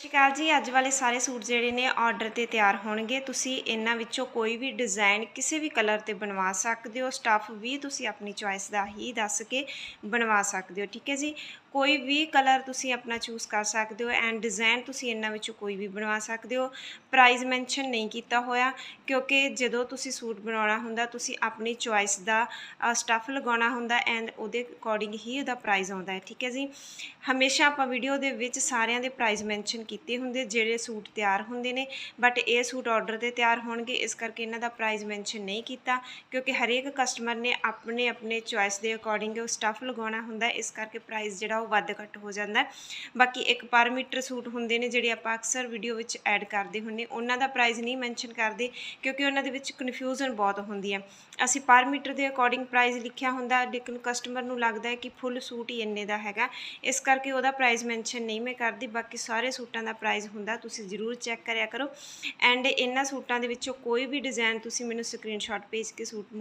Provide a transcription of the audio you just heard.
ਸਤਿ ਸ਼੍ਰੀ ਅਕਾਲ ਜੀ। ਅੱਜ ਵਾਲੇ ਸਾਰੇ ਸੂਟ ਜਿਹੜੇ ਨੇ ਆਰਡਰ ਤੇ ਤਿਆਰ ਹੋਣਗੇ। ਤੁਸੀਂ ਇਹਨਾਂ ਵਿੱਚੋਂ ਕੋਈ ਵੀ ਡਿਜ਼ਾਈਨ ਕਿਸੇ ਵੀ ਕਲਰ ਤੇ ਬਣਵਾ ਸਕਦੇ ਹੋ। ਸਟੱਫ ਵੀ ਤੁਸੀਂ ਆਪਣੀ ਚੁਆਇਸ ਦਾ ਹੀ ਦੱਸ ਕੇ ਬਣਵਾ ਸਕਦੇ ਹੋ। ਠੀਕ ਹੈ ਜੀ? ਕੋਈ ਵੀ ਕਲਰ ਤੁਸੀਂ ਆਪਣਾ ਚੂਜ਼ ਕਰ ਸਕਦੇ ਹੋ ਐਂਡ ਡਿਜ਼ਾਈਨ ਤੁਸੀਂ ਇਹਨਾਂ ਵਿੱਚੋਂ ਕੋਈ ਵੀ ਬਣਵਾ ਸਕਦੇ ਹੋ। ਪ੍ਰਾਈਸ ਮੈਂਸ਼ਨ ਨਹੀਂ ਕੀਤਾ ਹੋਇਆ ਕਿਉਂਕਿ ਜਦੋਂ ਤੁਸੀਂ ਸੂਟ ਬਣਾਉਣਾ ਹੁੰਦਾ, ਤੁਸੀਂ ਆਪਣੀ ਚੁਆਇਸ ਦਾ ਸਟੱਫ ਲਗਾਉਣਾ ਹੁੰਦਾ ਐਂਡ ਉਹਦੇ ਅਕੋਰਡਿੰਗ ਹੀ ਉਹਦਾ ਪ੍ਰਾਈਸ ਆਉਂਦਾ ਹੈ, ਠੀਕ ਹੈ ਜੀ? ਹਮੇਸ਼ਾ ਆਪਾਂ ਵੀਡੀਓ ਦੇ ਵਿੱਚ ਸਾਰਿਆਂ ਦੇ ਪ੍ਰਾਈਸ ਮੈਂਸ਼ਨ ਕੀਤੇ ਹੁੰਦੇ, ਜਿਹੜੇ ਸੂਟ ਤਿਆਰ ਹੁੰਦੇ ਨੇ ਬਟ ਇਹ ਸੂਟ ਆਰਡਰ ਤੇ ਤਿਆਰ ਹੋਣਗੇ, ਇਸ ਕਰਕੇ ਇਹਨਾਂ ਦਾ ਪ੍ਰਾਈਸ ਮੈਂਸ਼ਨ ਨਹੀਂ ਕੀਤਾ ਕਿਉਂਕਿ ਹਰੇਕ ਕਸਟਮਰ ਨੇ ਆਪਣੇ ਆਪਣੇ ਚੁਆਇਸ ਦੇ ਅਕੋਰਡਿੰਗ ਉਹ ਸਟੱਫ ਲਗਾਉਣਾ ਹੁੰਦਾ, ਇਸ ਕਰਕੇ ਪ੍ਰਾਈਸ ਜਿਹੜਾ ਉਹ ਵੱਧ ਘੱਟ ਹੋ ਜਾਂਦਾ ਬਾਕੀ ਇੱਕ ਪਰ ਮੀਟਰ ਸੂਟ ਹੁੰਦੇ ਨੇ ਜਿਹੜੇ ਆਪਾਂ ਅਕਸਰ ਵੀਡੀਓ ਵਿੱਚ ਐਡ ਕਰਦੇ ਹੁੰਨੇ ਉਹਨਾਂ ਦਾ ਪ੍ਰਾਈਸ ਨਹੀਂ ਮੈਂਸ਼ਨ ਕਰਦੇ ਕਿਉਂਕਿ ਉਹਨਾਂ ਦੇ ਵਿੱਚ ਕਨਫਿਊਜ਼ਨ ਬਹੁਤ ਹੁੰਦੀ ਹੈ। ਅਸੀਂ ਪਰ ਮੀਟਰ ਦੇ ਅਕੋਰਡਿੰਗ ਪ੍ਰਾਈਸ ਲਿਖਿਆ ਹੁੰਦਾ ਲੇਕਿਨ ਕਸਟਮਰ ਨੂੰ ਲੱਗਦਾ ਹੈ ਕਿ ਫੁੱਲ ਸੂਟ ਹੀ ਇੰਨੇ ਦਾ ਹੈਗਾ। ਇਸ ਕਰਕੇ ਉਹਦਾ ਪ੍ਰਾਈਸ ਮੈਂਸ਼ਨ ਨਹੀਂ ਮੈਂ ਕਰਦੀ। ਬਾਕੀ ਸਾਰੇ ਸੂਟਾਂ ਦਾ ਪ੍ਰਾਈਸ ਹੁੰਦਾ, ਤੁਸੀਂ ਜ਼ਰੂਰ ਚੈੱਕ ਕਰਿਆ ਕਰੋ। ਐਂਡ ਇਹਨਾਂ ਸੂਟਾਂ ਦੇ ਵਿੱਚੋਂ ਕੋਈ ਵੀ ਡਿਜ਼ਾਈਨ ਤੁਸੀਂ ਮੈਨੂੰ ਸਕਰੀਨਸ਼ਾਟ ਭੇਜ ਕੇ ਸੂਟ